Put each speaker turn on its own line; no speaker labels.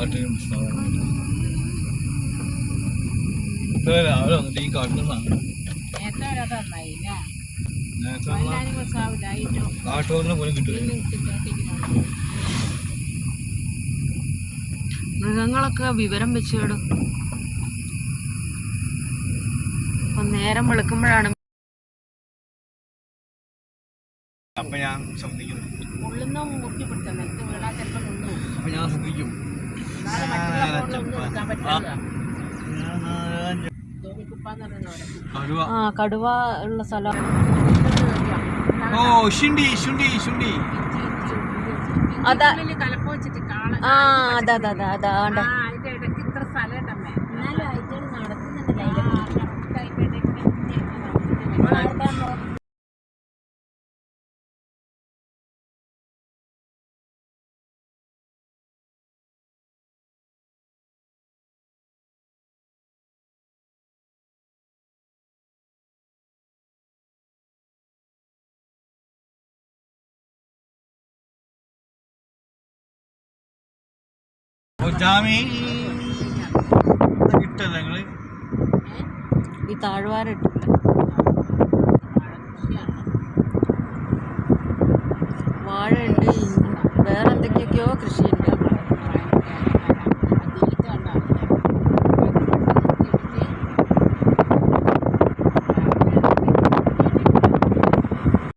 നാട്ടിലും ഇത്ര രാവിലെ വന്നിട്ട് ഈ
കുറച്ചാവില്ലായിട്ടോ
കാട്ടുപോലിനെ പോലും കിട്ടില്ല
മൃഗങ്ങളൊക്കെ വിവരം വെച്ചിടും അപ്പൊ നേരം വെളുക്കുമ്പോഴാണ്
അപ്പൊ ഞാൻ
നിന്നു
അപ്പൊ ഞാൻ ശ്രദ്ധിക്കും.
ആ കടുവ. ഉള്ള സ്ഥലം.
ഓ ശുണ്ടി ശുണ്ടി ശുണ്ടി.
അതാ.
കലപ്പം വെച്ചിട്ട് കാണാൻ
ആ അതാ അതാ അതാ അതാ
ഉണ്ടമ്മേ
എന്നാലും അയറ്റകൾ നടക്കുന്നുണ്ടല്ലോ ഈ താഴ്വാരട്ടില്ല ഉണ്ട് വേറെ എന്തൊക്കെയൊക്കെയോ കൃഷിയുണ്ട്.